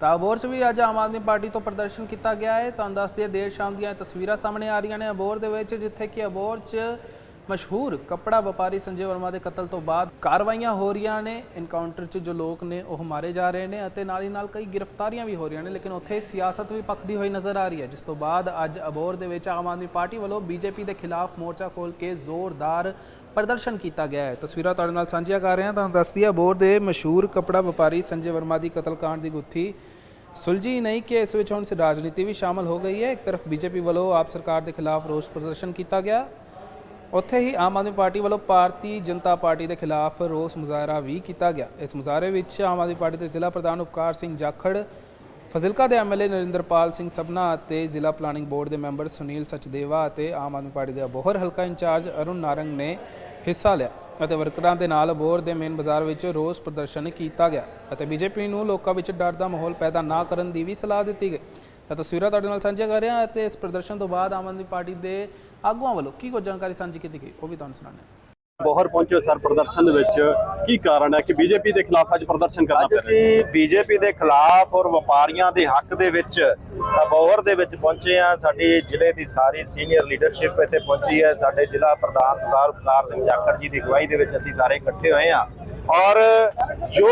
ਤਾਂ ਅਬੋਹਰ 'ਚ ਵੀ ਅੱਜ ਆਮ ਆਦਮੀ ਪਾਰਟੀ ਤੋਂ ਪ੍ਰਦਰਸ਼ਨ ਕੀਤਾ ਗਿਆ ਹੈ। ਤੁਹਾਨੂੰ ਦੱਸ ਦਈਏ, ਦੇਰ ਸ਼ਾਮ ਦੀਆਂ ਤਸਵੀਰਾਂ ਸਾਹਮਣੇ ਆ ਰਹੀਆਂ ਨੇ ਅਬੋਰ ਦੇ ਵਿੱਚ, ਜਿੱਥੇ ਕਿ ਅਬੋਹਰ 'ਚ ਮਸ਼ਹੂਰ ਕੱਪੜਾ ਵਪਾਰੀ ਸੰਜੇ ਵਰਮਾ ਦੇ ਕਤਲ ਤੋਂ ਬਾਅਦ ਕਾਰਵਾਈਆਂ ਹੋ ਰਹੀਆਂ ਨੇ। ਇਨਕਾਊਂਟਰ 'ਚ ਜੋ ਲੋਕ ਨੇ, ਉਹ ਮਾਰੇ ਜਾ ਰਹੇ ਨੇ ਅਤੇ ਨਾਲ ਹੀ ਨਾਲ ਕਈ ਗ੍ਰਿਫਤਾਰੀਆਂ ਵੀ ਹੋ ਰਹੀਆਂ ਨੇ, ਲੇਕਿਨ ਉੱਥੇ ਸਿਆਸਤ ਵੀ ਪੱਖਦੀ ਹੋਈ ਨਜ਼ਰ ਆ ਰਹੀ ਹੈ, ਜਿਸ ਤੋਂ ਬਾਅਦ ਅੱਜ ਅਬੋਹਰ ਦੇ ਵਿੱਚ ਆਮ ਆਦਮੀ ਪਾਰਟੀ ਵੱਲੋਂ ਬੀਜੇਪੀ ਦੇ ਖਿਲਾਫ ਮੋਰਚਾ ਖੋਲ ਕੇ ਜ਼ੋਰਦਾਰ ਪ੍ਰਦਰਸ਼ਨ ਕੀਤਾ ਗਿਆ ਹੈ। ਤਸਵੀਰਾਂ ਤੁਹਾਡੇ ਨਾਲ ਸਾਂਝੀਆਂ ਕਰ ਰਹੇ ਹਾਂ। ਤੁਹਾਨੂੰ ਦੱਸਦੀ ਹੈ ਅਬੋਹਰ ਦੇ ਮਸ਼ਹੂਰ ਕੱਪੜਾ ਵਪਾਰੀ ਸੰਜੇ ਵਰਮਾ ਦੀ ਕਤਲकांड ਦੀ ਗੁੱਥੀ ਸੁਲਝੀ ਨਹੀਂ ਕਿ ਇਸ ਵਿੱਚ ਹੁਣ ਰਾਜਨੀਤੀ ਵੀ ਸ਼ਾਮਲ ਹੋ ਗਈ ਹੈ। ਇੱਕ ਤਰਫ ਬੀਜੇਪੀ ਵੱਲੋਂ ਆਪ ਸਰਕਾਰ ਦੇ ਖਿਲਾਫ ਰੋਸ ਪ੍ਰਦਰਸ਼ਨ ਕੀਤਾ ਗਿਆ। ਉੱਥੇ ਹੀ ਆਮ ਆਦਮੀ ਪਾਰਟੀ ਵੱਲੋਂ ਭਾਰਤੀ ਜਨਤਾ ਪਾਰਟੀ ਦੇ ਖਿਲਾਫ ਰੋਸ ਮੁਜ਼ਾਹਰਾ ਵੀ ਕੀਤਾ ਗਿਆ। ਇਸ ਮੁਜ਼ਾਹਰੇ ਵਿੱਚ ਆਮ ਆਦਮੀ ਪਾਰਟੀ ਦੇ ਜ਼ਿਲ੍ਹਾ ਪ੍ਰਧਾਨ ਉਪਕਾਰ ਸਿੰਘ ਜਾਖੜ, ਫਜ਼ਿਲਕਾ ਦੇ ਐਮਐਲਏ ਨਰਿੰਦਰਪਾਲ ਸਿੰਘ ਸਭਨਾ ਅਤੇ ਜ਼ਿਲ੍ਹਾ ਪਲਾਨਿੰਗ ਬੋਰਡ ਦੇ ਮੈਂਬਰ ਸੁਨੀਲ ਸਚਦੇਵਾ ਅਤੇ ਆਮ ਆਦਮੀ ਪਾਰਟੀ ਦੇ ਅਬੋਹਰ ਹਲਕਾ ਇੰਚਾਰਜ ਅਰੁਣ ਨਾਰੰਗ ਨੇ ਹਿੱਸਾ ਲਿਆ। ਅਤੇ ਵਰਕਰਾਂ ਦੇ ਨਾਲ ਅਬੋਹਰ ਦੇ ਮੇਨ ਬਾਜ਼ਾਰ ਵਿੱਚ ਰੋਸ ਪ੍ਰਦਰਸ਼ਨ ਕੀਤਾ ਗਿਆ ਅਤੇ ਬੀਜੇਪੀ ਨੂੰ ਲੋਕਾਂ ਵਿੱਚ ਡਰ ਦਾ ਮਾਹੌਲ ਪੈਦਾ ਨਾ ਕਰਨ ਦੀ ਵੀ ਸਲਾਹ ਦਿੱਤੀ ਗਈ। ਤਾਂ ਤਸਵੀਰਾਂ ਤੁਹਾਡੇ ਨਾਲ ਸਾਂਝੀਆਂ ਕਰ ਰਿਹਾ ਅਤੇ ਇਸ ਪ੍ਰਦਰਸ਼ਨ ਤੋਂ ਬਾਅਦ ਆਮ ਆਦਮੀ ਪਾਰਟੀ ਦੇ ਆਗੂਆਂ ਵੱਲੋਂ ਕੀ ਕੁਝ ਜਾਣਕਾਰੀ ਸਾਂਝੀ ਕੀਤੀ ਗਈ ਉਹ ਵੀ ਤੁਹਾਨੂੰ ਸੁਣਾਉਂਦੇ ਹਾਂ। ਬੋਹਰ ਪਹੁੰਚੇ ਸਰ ਪ੍ਰਦਰਸ਼ਨ ਦੇ ਵਿੱਚ, ਕੀ ਕਾਰਨ ਹੈ ਕਿ ਬੀਜੇਪੀ ਦੇ ਖਿਲਾਫ ਅੱਜ ਪ੍ਰਦਰਸ਼ਨ ਕਰਨਾ ਅੱਜ ਪੈ ਰਿਹਾ ਅਸੀਂ ਬੀਜੇਪੀ ਦੇ ਖਿਲਾਫ ਔਰ ਵਪਾਰੀਆਂ ਦੇ ਹੱਕ ਦੇ ਵਿੱਚ ਬੋਹਰ ਦੇ ਵਿੱਚ ਪਹੁੰਚੇ ਆ ਸਾਡੀ ਜ਼ਿਲ੍ਹੇ ਦੀ ਸਾਰੀ ਸੀਨੀਅਰ ਲੀਡਰਸ਼ਿਪ ਇੱਥੇ ਪਹੁੰਚੀ ਹੈ। ਸਾਡੇ ਜ਼ਿਲ੍ਹਾ ਪ੍ਰਧਾਨ ਸਰਦਾਰ ਸਿੰਘ ਜਾਖੜ ਜੀ ਦੀ ਅਗਵਾਈ ਦੇ ਵਿੱਚ ਅਸੀਂ ਸਾਰੇ ਇਕੱਠੇ ਹੋਏ ਆ ਔਰ ਜੋ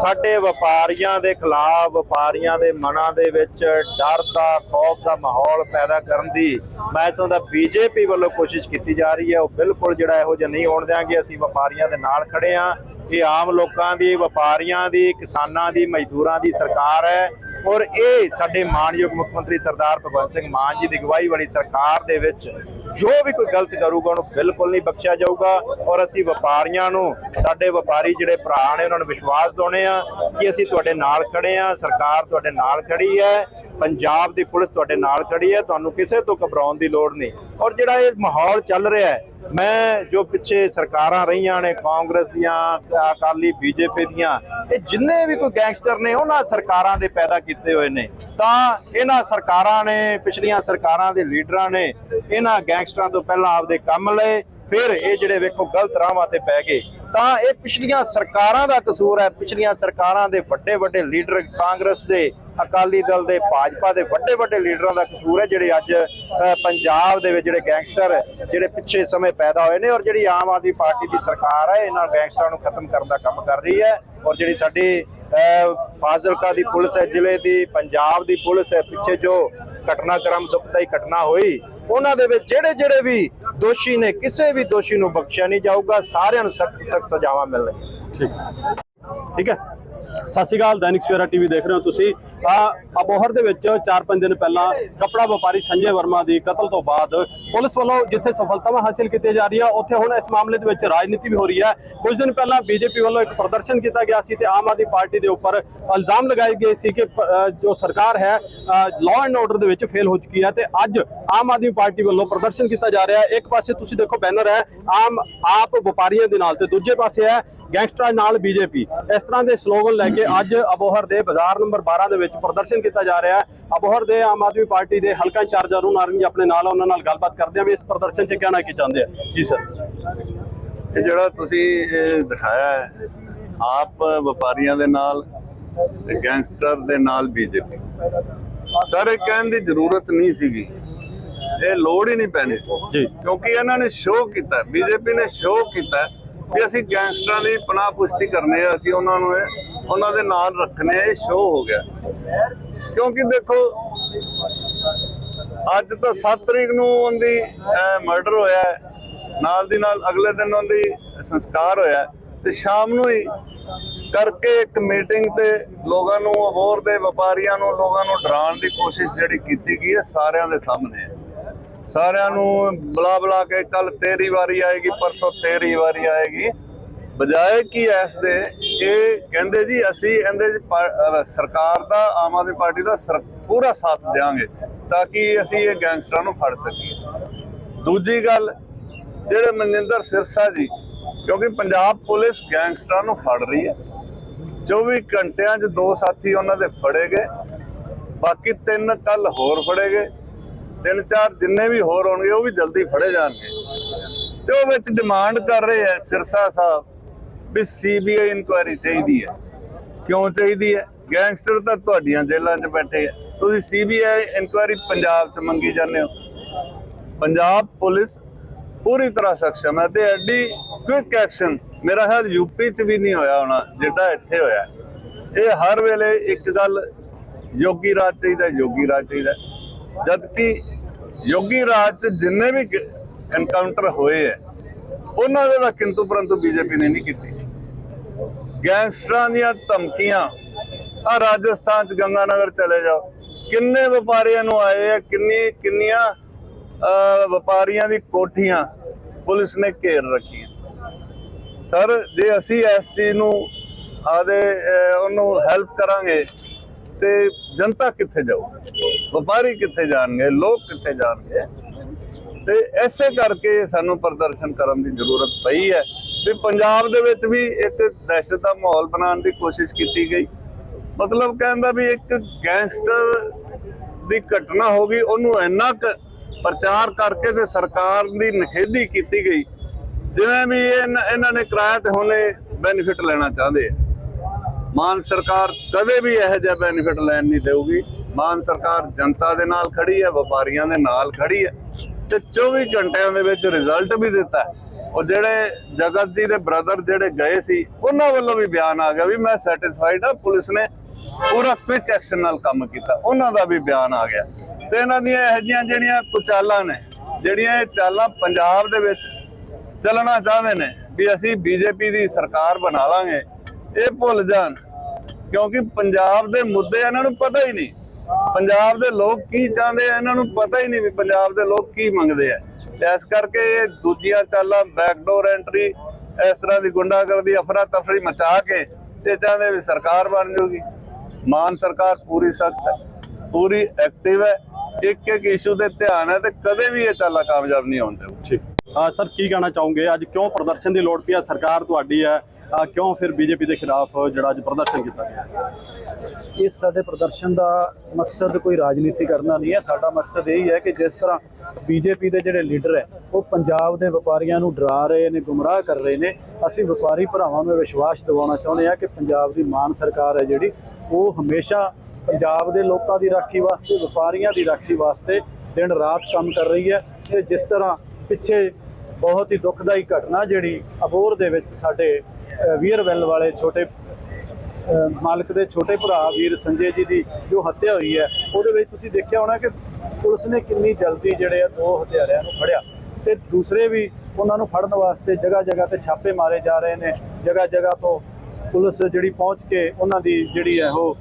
ਸਾਡੇ ਵਪਾਰੀਆਂ ਦੇ ਖਿਲਾਫ, ਵਪਾਰੀਆਂ ਦੇ ਮਨਾਂ ਦੇ ਵਿੱਚ ਡਰ ਦਾ, ਖੌਫ ਦਾ ਮਾਹੌਲ ਪੈਦਾ ਕਰਨ ਦੀ ਮੈਂ ਸਮਝਦਾ ਬੀਜੇਪੀ ਵੱਲੋਂ ਕੋਸ਼ਿਸ਼ ਕੀਤੀ ਜਾ ਰਹੀ ਹੈ। ਉਹ ਬਿਲਕੁਲ ਜਿਹੜਾ ਇਹੋ ਜਿਹਾ ਨਹੀਂ ਹੋਣ ਦਿਆਂਗੇ। ਅਸੀਂ ਵਪਾਰੀਆਂ ਦੇ ਨਾਲ ਖੜੇ ਆ ਇਹ ਆਮ ਲੋਕਾਂ ਦੀ, ਵਪਾਰੀਆਂ ਦੀ, ਕਿਸਾਨਾਂ ਦੀ, ਮਜ਼ਦੂਰਾਂ ਦੀ ਸਰਕਾਰ ਹੈ। ਔਰ ਇਹ ਸਾਡੇ ਮਾਨਯੋਗ ਮੁੱਖ ਮੰਤਰੀ ਸਰਦਾਰ ਭਗਵੰਤ ਸਿੰਘ ਮਾਨ ਜੀ ਦੀ ਅਗਵਾਈ ਵਾਲੀ ਸਰਕਾਰ ਦੇ ਵਿੱਚ ਜੋ ਵੀ ਕੋਈ ਗਲਤ ਕਰੂਗਾ ਉਹਨੂੰ ਬਿਲਕੁਲ ਨਹੀਂ ਬਖਸ਼ਿਆ ਜਾਊਗਾ ਔਰ ਅਸੀਂ ਵਪਾਰੀਆਂ ਨੂੰ, ਸਾਡੇ ਵਪਾਰੀ ਜਿਹੜੇ ਭਰਾ ਨੇ ਉਹਨਾਂ ਨੂੰ ਵਿਸ਼ਵਾਸ ਦਿਵਾਉਣੇ ਆ ਕਿ ਅਸੀਂ ਤੁਹਾਡੇ ਨਾਲ ਖੜੇ ਆ ਸਰਕਾਰ ਤੁਹਾਡੇ ਨਾਲ ਖੜੀ ਹੈ, ਪੰਜਾਬ ਦੀ ਪੁਲਿਸ ਤੁਹਾਡੇ ਨਾਲ ਖੜੀ ਹੈ, ਤੁਹਾਨੂੰ ਕਿਸੇ ਤੋਂ ਘਬਰਾਉਣ ਦੀ ਲੋੜ ਨਹੀਂ। ਔਰ ਜਿਹੜਾ ਇਹ ਮਾਹੌਲ ਚੱਲ ਰਿਹਾ ਹੈ ਮੈਂ ਜੋ ਪਿੱਛੇ ਸਰਕਾਰਾਂ ਰਹੀਆਂ ਨੇ, ਕਾਂਗਰਸ ਦੀਆਂ, ਅਕਾਲੀ ਬੀਜੇਪੀ ਦੀਆਂ, ਇਹ ਜਿੰਨੇ ਵੀ ਕੋਈ ਗੈਂਗਸਟਰ ਨੇ, ਉਹਨਾਂ ਸਰਕਾਰਾਂ ਦੇ ਪੈਦਾ ਕੀਤੇ ਹੋਏ ਨੇ। ਤਾਂ ਇਹਨਾਂ ਸਰਕਾਰਾਂ ਨੇ, ਪਿਛਲੀਆਂ ਸਰਕਾਰਾਂ ਦੇ ਲੀਡਰਾਂ ਨੇ ਇਹਨਾਂ ਗੈਂਗਸਟਰਾਂ ਤੋਂ ਪਹਿਲਾਂ ਆਪਦੇ ਕੰਮ ਲਏ, ਫਿਰ ਇਹ ਜਿਹੜੇ ਵੇਖੋ ਗਲਤ ਰਾਹਾਂ ਤੇ ਪੈ ਗਏ। ਤਾਂ ਇਹ ਪਿਛਲੀਆਂ ਸਰਕਾਰਾਂ ਦਾ ਕਸੂਰ ਹੈ। ਪਿਛਲੀਆਂ ਸਰਕਾਰਾਂ ਦੇ ਵੱਡੇ ਵੱਡੇ ਲੀਡਰ ਕਾਂਗਰਸ ਦੇ ਅਕਾਲੀ ਦਲ ਦੇ ਭਾਜਪਾ ਦੇ ਵੱਡੇ ਵੱਡੇ ਲੀਡਰਾਂ ਦਾ ਕਸੂਰ ਹੈ ਜਿਹੜੇ ਅੱਜ ਪੰਜਾਬ ਦੇ ਵਿੱਚ ਜਿਹੜੇ ਗੈਂਗਸਟਰ ਜਿਹੜੇ ਪਿੱਛੇ ਸਮੇਂ ਪੈਦਾ ਹੋਏ ਨੇ ਔਰ ਜਿਹੜੀ ਆਮ ਆਦਮੀ ਪਾਰਟੀ ਦੀ ਸਰਕਾਰ ਹੈ ਇਹਨਾਂ ਗੈਂਗਸਟਰਾਂ ਨੂੰ ਖਤਮ ਕਰਨ ਦਾ ਕੰਮ ਕਰ ਰਹੀ ਹੈ ਔਰ ਜਿਹੜੀ ਸਾਡੀ ਅ, ਫਾਜ਼ਿਲਕਾ ਦੀ ਪੁਲਿਸ ਹੈ ਜ਼ਿਲ੍ਹੇ ਦੀ ਪੰਜਾਬ ਦੀ ਪੁਲਿਸ ਹੈ ਪਿੱਛੇ ਜੋ ਘਟਨਾਕ੍ਰਮ ਦੁਖਦਾਈ ਘਟਨਾ ਹੋਈ ਉਹਨਾਂ ਦੇ ਵਿੱਚ ਜਿਹੜੇ ਜਿਹੜੇ ਵੀ ਦੋਸ਼ੀ ਨੇ ਕਿਸੇ ਵੀ ਦੋਸ਼ੀ ਨੂੰ ਬਖਸ਼ਿਆ ਨਹੀਂ ਜਾਊਗਾ ਸਾਰਿਆਂ ਨੂੰ ਸਖਤ ਸਖਤ ਸਜ਼ਾਵਾਂ ਮਿਲਣਗੀਆਂ। ਠੀਕ ਹੈ? ਸਤਿ ਸ਼੍ਰੀ ਅਕਾਲ, ਦੈਨਿਕ ਸਵੇਰਾ ਟੀਵੀ ਦੇਖ ਰਹੇ ਹੋ ਤੁਸੀਂ। ਆ ਅਬੋਹਰ ਦੇ ਵਿੱਚ 4-5 ਦਿਨ ਪਹਿਲਾਂ ਕੱਪੜਾ ਵਪਾਰੀ ਸੰਜੇ ਵਰਮਾ ਦੀ ਕਤਲ ਤੋਂ ਬਾਅਦ ਪੁਲਿਸ ਵੱਲੋਂ ਜਿੱਥੇ ਸਫਲਤਾਵਾਂ ਹਾਸਿਲ ਕੀਤੀਆਂ ਜਾ ਰਹੀਆਂ, ਉੱਥੇ ਹੁਣ ਇਸ ਮਾਮਲੇ ਦੇ ਵਿੱਚ ਰਾਜਨੀਤੀ ਵੀ ਹੋ ਰਹੀ ਹੈ। ਕੁਝ ਦਿਨ ਪਹਿਲਾਂ ਬੀਜੇਪੀ ਵੱਲੋਂ ਇੱਕ ਪ੍ਰਦਰਸ਼ਨ ਕੀਤਾ ਗਿਆ ਸੀ ਤੇ ਆਮ ਆਦਮੀ ਪਾਰਟੀ ਦੇ ਉੱਪਰ ਇਲਜ਼ਾਮ ਲਗਾਏ ਗਏ ਸੀ ਕਿ ਜੋ ਸਰਕਾਰ ਹੈ ਲਾਅ ਐਂਡ ਆਰਡਰ ਦੇ ਵਿੱਚ ਫੇਲ ਹੋ ਚੁੱਕੀ ਹੈ ਤੇ ਅੱਜ ਆਮ ਆਦਮੀ ਪਾਰਟੀ ਵੱਲੋਂ ਪ੍ਰਦਰਸ਼ਨ ਕੀਤਾ ਜਾ ਰਿਹਾ ਹੈ। ਇੱਕ ਪਾਸੇ ਤੁਸੀਂ ਦੇਖੋ ਬੈਨਰ ਹੈ, ਆਮ ਆਪ ਵਪਾਰੀਆਂ ਦੇ ਨਾਲ ਤੇ ਦੂਜੇ ਪਾਸੇ ਹੈ ਗੈਂਗਸਟਰਾਂ ਨਾਲ ਬੀਜੇਪੀ। ਇਸ ਤਰ੍ਹਾਂ ਦੇ ਸਲੋਗਨ ਲੈ ਕੇ ਅੱਜ ਅਬੋਹਰ ਦੇ ਬਾਜ਼ਾਰ ਨੰਬਰ 12 ਦੇ ਵਿੱਚ ਪ੍ਰਦਰਸ਼ਨ ਕੀਤਾ ਜਾ ਰਿਹਾ ਹੈ। ਅਬੋਹਰ ਦੇ ਆਮ ਆਦਮੀ ਪਾਰਟੀ ਦੇ ਹਲਕਾ ਇੰਚਾਰਜ ਅਰੁਣ ਨਾਰੰਗ ਜੀ ਆਪਣੇ ਨਾਲ ਉਹਨਾਂ ਨਾਲ ਗੱਲਬਾਤ ਕਰਦੇ ਆ ਵੀ ਇਸ ਪ੍ਰਦਰਸ਼ਨ 'ਚ ਕਹਿਣਾ ਕੀ ਚਾਹੁੰਦੇ ਆ। ਜੀ ਸਰ। ਇਹ ਜਿਹੜਾ ਤੁਸੀਂ ਦਿਖਾਇਆ ਹੈ ਆਪ ਵਪਾਰੀਆਂ ਦੇ ਨਾਲ ਤੇ ਗੈਂਗਸਟਰ ਦੇ ਨਾਲ ਬੀਜੇਪੀ। ਸਾਰੇ ਕਹਿਣ ਦੀ ਜ਼ਰੂਰਤ ਨਹੀਂ ਸੀਗੀ। ਇਹ ਲੋੜ ਹੀ ਨਹੀਂ ਪੈਣੀ ਸੀ। ਕਿਉਂਕਿ ਇਹਨਾਂ ਨੇ ਸ਼ੋਅ ਕੀਤਾ ਬੀਜੇਪੀ ਨੇ ਸ਼ੋਅ ਕੀਤਾ ਵੀ ਅਸੀਂ ਗੈਂਗਸਟਰਾਂ ਦੀ ਪਨਾਹ ਪੁਸ਼ਟੀ ਕਰਨੇ ਆ ਅਸੀਂ ਉਹਨਾਂ ਨੂੰ ਇਹ- ਉਹਨਾਂ ਦੇ ਨਾਲ ਰੱਖਣੇ ਇਹ ਸ਼ੋਅ ਹੋ ਗਿਆ। ਕਿਉਂਕਿ ਦੇਖੋ, ਅੱਜ ਤਾਂ 7 ਤਰੀਕ ਨੂੰ ਉਹਦੀ ਮਰਡਰ ਹੋਇਆ ਨਾਲ ਦੀ ਨਾਲ ਅਗਲੇ ਦਿਨ ਉਹਦੀ ਸੰਸਕਾਰ ਹੋਇਆ ਤੇ ਸ਼ਾਮ ਨੂੰ ਹੀ ਕਰਕੇ ਇੱਕ ਮੀਟਿੰਗ ਤੇ ਲੋਕਾਂ ਨੂੰ ਅਬੋਰ ਦੇ ਵਪਾਰੀਆਂ ਨੂੰ, ਲੋਕਾਂ ਨੂੰ ਡਰਾਉਣ ਦੀ ਕੋਸ਼ਿਸ਼ ਜਿਹੜੀ ਕੀਤੀ ਗਈ ਹੈ ਸਾਰਿਆਂ ਦੇ ਸਾਹਮਣੇ। ਹੈ ਸਾਰਿਆਂ ਨੂੰ ਬੁਲਾ ਬੁਲਾ ਕੇ ਕੱਲ ਤੇਰੀ ਵਾਰੀ ਆਏਗੀ, ਪਰਸੋਂ ਤੇਰੀ ਵਾਰੀ ਆਏਗੀ। ਬਜਾਏ ਕਿ ਐਸ ਦੇ ਇਹ ਕਹਿੰਦੇ ਜੀ, ਅਸੀਂ ਇਹਦੇ 'ਚ ਸਰਕਾਰ ਦਾ, ਆਮ ਆਦਮੀ ਪਾਰਟੀ ਦਾ ਸਰ- ਪੂਰਾ ਸਾਥ ਦੇਵਾਂਗੇ ਤਾਂ ਕਿ ਅਸੀਂ ਇਹ ਗੈਂਗਸਟਰਾਂ ਨੂੰ ਫੜ ਸਕੀਏ। ਦੂਜੀ ਗੱਲ, ਜਿਹੜੇ ਮਨਿੰਦਰ ਸਿਰਸਾ ਜੀ, ਕਿਉਂਕਿ ਪੰਜਾਬ ਪੁਲਿਸ ਗੈਂਗਸਟਰਾਂ ਨੂੰ ਫੜ ਰਹੀ ਹੈ। 24 ਘੰਟਿਆਂ 'ਚ ਦੋ ਸਾਥੀ ਉਹਨਾਂ ਦੇ ਫੜੇ ਗਏ, ਬਾਕੀ ਤਿੰਨ ਕੱਲ ਹੋਰ ਫੜੇ ਗਏ। ਤਿੰਨ ਚਾਰ ਜਿੰਨੇ ਵੀ ਹੋਰ ਹੋਣਗੇ, ਉਹ ਵੀ ਜਲਦੀ ਫੜੇ ਜਾਣਗੇ। ਤੇ ਉਹ ਵਿੱਚ ਡਿਮਾਂਡ ਕਰ ਰਹੇ ਐ ਸਿਰਸਾ ਸਾਹਿਬ ਵੀ ਸੀਬੀਆਈ ਇਨਕੁਆਇਰੀ ਚਾਹੀਦੀ ਹੈ। ਕਿਉਂ ਚਾਹੀਦੀ ਹੈ? ਗੈਂਗਸਟਰ ਤਾਂ ਤੁਹਾਡੀਆਂ ਜੇਲ੍ਹਾਂ 'ਚ ਬੈਠੇ ਆ। ਤੁਸੀਂ ਸੀਬੀਆਈ ਇਨਕੁਆਇਰੀ ਪੰਜਾਬ 'ਚ ਮੰਗੀ ਜਾਂਦੇ ਹੋ। ਪੰਜਾਬ ਪੁਲਿਸ ਪੂਰੀ ਤਰ੍ਹਾਂ ਸક્ષਮ ਹੈ ਤੇ ਐਡੀ ਕੁਇਕ ਐਕਸ਼ਨ ਮੇਰਾ ਖਿਆਲ ਯੂਪੀ 'ਚ ਵੀ ਨਹੀਂ ਹੋਇਆ ਹੋਣਾ ਜਿੱਦਾਂ ਇੱਥੇ ਹੋਇਆ। ਇਹ ਹਰ ਵੇਲੇ ਇੱਕ ਗੱਲ, ਯੋਗੀ ਰਾਜ ਚਾਹੀਦਾ, ਯੋਗੀ ਰਾਜ ਚਾਹੀਦਾ। ਜਦਕਿ ਯੋਗੀ ਰਾਜ 'ਚ ਜਿੰਨੇ ਵੀ ਐਨਕਾਊਂਟਰ ਹੋਏ ਹੈ ਉਹਨਾਂ ਦੇ ਕਿੰਤੂ ਪਰੰਤੂ ਬੀਜੇਪੀ ਨੇ ਨਹੀਂ ਕੀਤੀ। ਗੈਂਗਸਟਰਾਂ ਦੀਆਂ ਧਮਕੀਆਂ ਆ ਰਾਜਸਥਾਨ ਚ ਗੰਗਾਨਗਰ ਚਲੇ ਜਾਓ। ਕਿੰਨੇ ਵਪਾਰੀਆਂ ਨੂੰ ਆਏ ਆ ਕਿੰਨੀ, ਕਿੰਨੀਆਂ ਵਪਾਰੀਆਂ ਦੀ ਕੋਠੀਆਂ ਪੁਲਿਸ ਨੇ ਘੇਰ ਰੱਖੀਆਂ। ਸਰ, ਜੇ ਅਸੀਂ ਇਸ ਚੀਜ਼ ਨੂੰ ਆਦੇ ਉਹਨੂੰ ਹੈਲਪ ਕਰਾਂਗੇ ਤੇ ਜਨਤਾ ਕਿੱਥੇ ਜਾਊ ਵਪਾਰੀ ਕਿੱਥੇ ਜਾਣਗੇ? ਲੋਕ ਕਿੱਥੇ ਜਾਣਗੇ? ਤੇ ਐਸੇ ਕਰਕੇ ਸਾਨੂੰ ਪ੍ਰਦਰਸ਼ਨ ਕਰਨ ਦੀ ਜ਼ਰੂਰਤ ਪਈ ਹੈ। ਵੀ ਪੰਜਾਬ ਦੇ ਵਿੱਚ ਵੀ ਇੱਕ ਦਹਿਸ਼ਤ ਦਾ ਮਾਹੌਲ ਬਣਾਉਣ ਦੀ ਕੋਸ਼ਿਸ਼ ਕੀਤੀ ਗਈ। ਮਤਲਬ ਕਹਿੰਦਾ ਵੀ ਇੱਕ ਗੈਂਗਸਟਰ ਦੀ ਘਟਨਾ ਹੋ ਗਈ, ਉਹਨੂੰ ਇੰਨਾ ਕੁ ਪ੍ਰਚਾਰ ਕਰਕੇ ਤੇ ਸਰਕਾਰ ਦੀ ਨਖੇਦੀ ਕੀਤੀ ਗਈ। ਜਿਵੇਂ ਵੀ ਇਹ- ਇਹਨਾਂ ਨੇ ਕਿਰਾਇਆ ਤੇ ਹੁਣੇ ਬੈਨੀਫਿਟ ਲੈਣਾ ਚਾਹੁੰਦੇ ਆ। ਮਾਨ ਸਰਕਾਰ ਕਦੇ ਵੀ ਇਹੋ ਜਿਹਾ ਬੈਨੀਫਿਟ ਲੈਣ ਨਹੀਂ ਦੇਊਗੀ। ਮਾਨ ਸਰਕਾਰ ਜਨਤਾ ਦੇ ਨਾਲ ਖੜੀ ਹੈ, ਵਪਾਰੀਆਂ ਦੇ ਨਾਲ ਖੜੀ ਹੈ ਤੇ 24 ਘੰਟਿਆਂ ਦੇ ਵਿੱਚ ਰਿਜ਼ਲਟ ਵੀ ਦਿੱਤਾ ਉਹ ਜਿਹੜੇ ਜਗਤ ਜੀ ਦੇ ਬ੍ਰਦਰ ਜਿਹੜੇ ਗਏ ਸੀ, ਉਹਨਾਂ ਵੱਲੋਂ ਵੀ ਬਿਆਨ ਆ ਗਿਆ ਵੀ ਮੈਂ ਸੈਟੀਸਫਾਈਡ ਹਾਂ, ਪੁਲਿਸ ਨੇ ਪੂਰਾ ਕੁਇਕ ਐਕਸ਼ਨ ਨਾਲ ਕੰਮ ਕੀਤਾ। ਉਹਨਾਂ ਦਾ ਵੀ ਬਿਆਨ ਆ ਗਿਆ। ਤੇ ਇਹਨਾਂ ਦੀਆਂ ਇਹੋ ਜਿਹੀਆਂ ਜਿਹੜੀਆਂ ਕੁਚਾਲਾਂ ਨੇ, ਜਿਹੜੀਆਂ ਇਹ ਚਾਲਾਂ ਪੰਜਾਬ ਦੇ ਵਿੱਚ ਚੱਲਣਾ ਚਾਹੁੰਦੇ ਨੇ ਵੀ ਅਸੀਂ ਬੀਜੇਪੀ ਦੀ ਸਰਕਾਰ ਬਣਾ ਲਾਂਗੇ ਇਹ ਭੁੱਲ ਜਾਣ। ਕਿਉਂਕਿ ਪੰਜਾਬ ਦੇ ਮੁੱਦੇ ਇਹਨਾਂ ਨੂੰ ਪਤਾ ਹੀ ਨਹੀਂ। ਪੰਜਾਬ ਦੇ ਲੋਕ ਕੀ ਚਾਹੁੰਦੇ ਆ, ਇਹਨਾਂ ਨੂੰ ਪਤਾ ਹੀ ਨਹੀਂ ਵੀ ਪੰਜਾਬ ਦੇ ਲੋਕ ਕੀ ਮੰਗਦੇ ਆ। ਇਸ ਕਰਕੇ ਇਹ ਦੂਜੀਆਂ ਚਾਲਾਂ ਬੈਕਡੋਰ ਐਂਟਰੀ ਇਸ ਤਰ੍ਹਾਂ ਦੀ ਗੁੰਡਾਗਰਦੀ ਅਫਰਾ ਤਫਰੀ ਮਚਾ ਕੇ ਇਹ ਚਾਹੁੰਦੇ ਵੀ ਸਰਕਾਰ ਬਣ ਜਾਊਗੀ ਮਾਨ ਸਰਕਾਰ ਪੂਰੀ ਸਖਤ ਹੈ, ਪੂਰੀ ਐਕਟਿਵ ਹੈ। ਇੱਕ ਇੱਕ ਇਸ਼ੂ ਤੇ ਧਿਆਨ ਹੈ ਤੇ ਕਦੇ ਵੀ ਇਹ ਚਾਲਾ ਕਾਮਯਾਬ ਨਹੀਂ ਹੋਣ ਦੇਊ ਠੀਕ। ਆ ਸਰ, ਕੀ ਕਹਿਣਾ ਚਾਹੋਗੇ? ਅੱਜ ਕਿਉਂ ਪ੍ਰਦਰਸ਼ਨ ਦੀ ਲੋੜ ਪਈ ਹੈ ਸਰਕਾਰ ਤੁਹਾਡੀ ਹੈ ਕਿਉਂ ਫਿਰ ਬੀਜੇਪੀ ਦੇ ਖਿਲਾਫ ਜਿਹੜਾ ਅੱਜ ਪ੍ਰਦਰਸ਼ਨ ਕੀਤਾ ਗਿਆ? ਇਸ ਸਾਡੇ ਪ੍ਰਦਰਸ਼ਨ ਦਾ ਮਕਸਦ ਕੋਈ ਰਾਜਨੀਤੀ ਕਰਨਾ ਨਹੀਂ ਹੈ। ਸਾਡਾ ਮਕਸਦ ਇਹ ਹੀ ਹੈ ਕਿ ਜਿਸ ਤਰ੍ਹਾਂ ਬੀਜੇਪੀ ਦੇ ਜਿਹੜੇ ਲੀਡਰ ਹੈ, ਉਹ ਪੰਜਾਬ ਦੇ ਵਪਾਰੀਆਂ ਨੂੰ ਡਰਾ ਰਹੇ ਨੇ, ਗੁੰਮਰਾਹ ਕਰ ਰਹੇ ਨੇ। ਅਸੀਂ ਵਪਾਰੀ ਭਰਾਵਾਂ ਨੂੰ ਵਿਸ਼ਵਾਸ ਦਿਵਾਉਣਾ ਚਾਹੁੰਦੇ ਹਾਂ ਕਿ ਪੰਜਾਬ ਦੀ ਮਾਨ ਸਰਕਾਰ ਹੈ ਜਿਹੜੀ, ਉਹ ਹਮੇਸ਼ਾ ਪੰਜਾਬ ਦੇ ਲੋਕਾਂ ਦੀ ਰਾਖੀ ਵਾਸਤੇ, ਵਪਾਰੀਆਂ ਦੀ ਰਾਖੀ ਵਾਸਤੇ ਦਿਨ ਰਾਤ ਕੰਮ ਕਰ ਰਹੀ ਹੈ ਤੇ ਜਿਸ ਤਰ੍ਹਾਂ ਪਿੱਛੇ ਬਹੁਤ ਹੀ ਦੁਖਦਾਈ ਘਟਨਾ ਜਿਹੜੀ ਅਬੋਰ ਦੇ ਵਿੱਚ ਸਾਡੇ ਅ, ਵੀਰਵੈਲ ਵਾਲੇ ਛੋਟੇ ਮਾਲਕ ਦੇ ਛੋਟੇ ਭਰਾ ਵੀਰ ਸੰਜੇ ਜੀ ਦੀ ਜੋ ਹੱਤਿਆ ਹੋਈ ਹੈ ਉਹਦੇ ਵਿੱਚ ਤੁਸੀਂ ਦੇਖਿਆ ਹੋਣਾ ਕਿ ਪੁਲਿਸ ਨੇ ਕਿੰਨੀ ਜਲਦੀ ਜਿਹੜੇ ਆ ਦੋ ਹਥਿਆਰਿਆਂ ਨੂੰ ਫੜਿਆ ਤੇ ਦੂਸਰੇ ਵੀ ਉਹਨਾਂ ਨੂੰ ਫੜਨ ਵਾਸਤੇ ਜਗ੍ਹਾ ਜਗ੍ਹਾ ਤੇ ਛਾਪੇ ਮਾਰੇ ਜਾ ਰਹੇ ਨੇ ਜਗ੍ਹਾ ਜਗ੍ਹਾ ਤੋਂ ਪੁਲਿਸ ਜਿਹੜੀ ਪਹੁੰਚ ਕੇ ਉਹਨਾਂ ਦੀ ਜਿਹੜੀ ਹੈ ਉਹ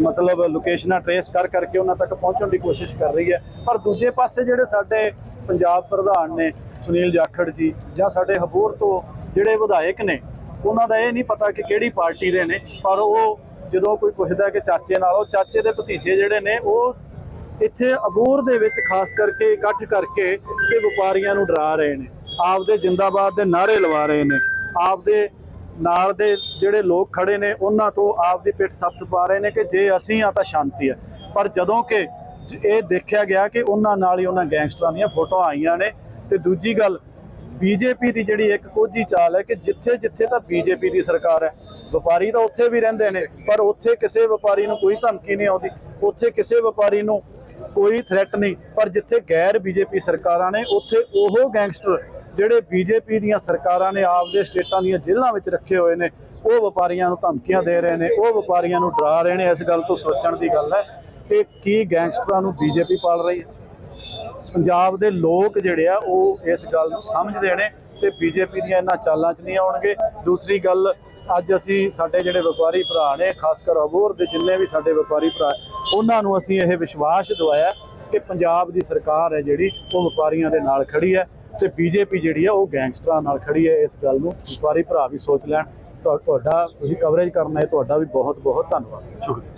ਮਤਲਬ ਲੋਕੇਸ਼ਨਾਂ ਟਰੇਸ ਕਰ ਕਰਕੇ ਉਹਨਾਂ ਤੱਕ ਪਹੁੰਚਣ ਦੀ ਕੋਸ਼ਿਸ਼ ਕਰ ਰਹੀ ਹੈ। ਪਰ ਦੂਜੇ ਪਾਸੇ ਜਿਹੜੇ ਸਾਡੇ ਪੰਜਾਬ ਪ੍ਰਧਾਨ ਨੇ ਸੁਨੀਲ ਜਾਖੜ ਜੀ ਜਾਂ ਸਾਡੇ ਹਬੂਰ ਤੋਂ ਜਿਹੜੇ ਵਿਧਾਇਕ ਨੇ ਉਹਨਾਂ ਦਾ ਇਹ ਨਹੀਂ ਪਤਾ ਕਿ ਕਿਹੜੀ ਪਾਰਟੀ ਦੇ ਨੇ, ਪਰ ਉਹ ਜਦੋਂ ਕੋਈ ਪੁੱਛਦਾ ਕਿ ਚਾਚੇ ਨਾਲ, ਉਹ ਚਾਚੇ ਦੇ ਭਤੀਜੇ ਜਿਹੜੇ ਨੇ, ਉਹ ਇੱਥੇ ਅਬੂਰ ਦੇ ਵਿੱਚ ਖਾਸ ਕਰਕੇ ਇਕੱਠ ਕਰਕੇ ਤੇ ਵਪਾਰੀਆਂ ਨੂੰ ਡਰਾ ਰਹੇ ਨੇ। ਆਪਦੇ ਜਿੰਦਾਬਾਦ ਦੇ ਨਾਅਰੇ ਲਵਾ ਰਹੇ ਨੇ। ਆਪਦੇ ਨਾਲ ਦੇ ਜਿਹੜੇ ਲੋਕ ਖੜੇ ਨੇ, ਉਹਨਾਂ ਤੋਂ ਆਪਦੀ ਪਿੱਠ ਥਪਥ ਪਾ ਰਹੇ ਨੇ ਕਿ ਜੇ ਅਸੀਂ ਆ ਤਾਂ ਸ਼ਾਂਤੀ ਹੈ। ਪਰ ਜਦੋਂ ਕਿ ਇਹ ਦੇਖਿਆ ਗਿਆ ਕਿ ਉਹਨਾਂ ਨਾਲ ਹੀ ਉਹਨਾਂ ਗੈਂਗਸਟਰਾਂ ਦੀਆਂ ਫੋਟੋਆਂ ਆਈਆਂ ਨੇ, ਤੇ ਦੂਜੀ ਗੱਲ ਬੀਜੇਪੀ ਦੀ ਜਿਹੜੀ ਇੱਕ ਕੋਝੀ ਚਾਲ ਹੈ ਕਿ ਜਿੱਥੇ ਜਿੱਥੇ ਤਾਂ ਬੀਜੇਪੀ ਦੀ ਸਰਕਾਰ ਹੈ, ਵਪਾਰੀ ਤਾਂ ਉੱਥੇ ਵੀ ਰਹਿੰਦੇ ਨੇ, ਪਰ ਉੱਥੇ ਕਿਸੇ ਵਪਾਰੀ ਨੂੰ ਕੋਈ ਧਮਕੀ ਨਹੀਂ ਆਉਂਦੀ, ਉੱਥੇ ਕਿਸੇ ਵਪਾਰੀ ਨੂੰ ਕੋਈ ਥ੍ਰੈਟ ਨਹੀਂ, ਪਰ ਜਿੱਥੇ ਗੈਰ ਬੀਜੇਪੀ ਸਰਕਾਰਾਂ ਨੇ, ਉੱਥੇ ਉਹ ਗੈਂਗਸਟਰ ਜਿਹੜੇ ਬੀਜੇਪੀ ਦੀਆਂ ਸਰਕਾਰਾਂ ਨੇ, ਆਪਦੇ ਸਟੇਟਾਂ ਦੀਆਂ ਜੇਲ੍ਹਾਂ ਵਿੱਚ ਰੱਖੇ ਹੋਏ ਨੇ, ਉਹ ਵਪਾਰੀਆਂ ਨੂੰ ਧਮਕੀਆਂ ਦੇ ਰਹੇ ਨੇ, ਉਹ ਵਪਾਰੀਆਂ ਨੂੰ ਡਰਾ ਰਹੇ ਨੇ, ਇਸ ਗੱਲ ਤੋਂ ਸੋਚਣ ਦੀ ਗੱਲ ਹੈ ਕਿ ਕੀ ਗੈਂਗਸਟਰਾਂ ਨੂੰ ਬੀਜੇਪੀ ਪਾਲ ਰਹੀ ਹੈ। ਪੰਜਾਬ ਦੇ ਲੋਕ ਜਿਹੜੇ ਆ, ਉਹ ਇਸ ਗੱਲ ਨੂੰ ਸਮਝਦੇ ਨੇ ਤੇ ਬੀਜੇਪੀ ਦੀਆਂ ਇਹਨਾਂ ਚਾਲਾਂ 'ਚ ਨਹੀਂ ਆਉਣਗੇ। ਦੂਸਰੀ ਗੱਲ, ਅੱਜ ਅਸੀਂ ਸਾਡੇ ਜਿਹੜੇ ਵਪਾਰੀ ਭਰਾ ਨੇ ਖਾਸ ਕਰ ਅਬੋਰ ਦੇ ਜਿੰਨੇ ਵੀ ਸਾਡੇ ਵਪਾਰੀ ਭਰਾ, ਉਹਨਾਂ ਨੂੰ ਅਸੀਂ ਇਹ ਵਿਸ਼ਵਾਸ ਦਿਵਾਇਆ ਕਿ ਪੰਜਾਬ ਦੀ ਸਰਕਾਰ ਹੈ ਜਿਹੜੀ, ਉਹ ਵਪਾਰੀਆਂ ਦੇ ਨਾਲ ਖੜੀ ਹੈ ਤੇ ਬੀਜੇਪੀ ਜਿਹੜੀ ਹੈ ਉਹ ਗੈਂਗਸਟਰਾਂ ਨਾਲ ਖੜੀ ਹੈ। ਇਸ ਗੱਲ ਨੂੰ ਵਪਾਰੀ ਭਰਾ ਵੀ ਸੋਚ ਲੈਣ। ਤੁਹਾ- ਤੁਹਾਡਾ ਤੁਸੀਂ ਕਵਰੇਜ ਕਰਨਾ ਹੈ, ਤੁਹਾਡਾ ਵੀ ਬਹੁਤ ਬਹੁਤ ਧੰਨਵਾਦ। ਸ਼ੁਕਰੀਆ।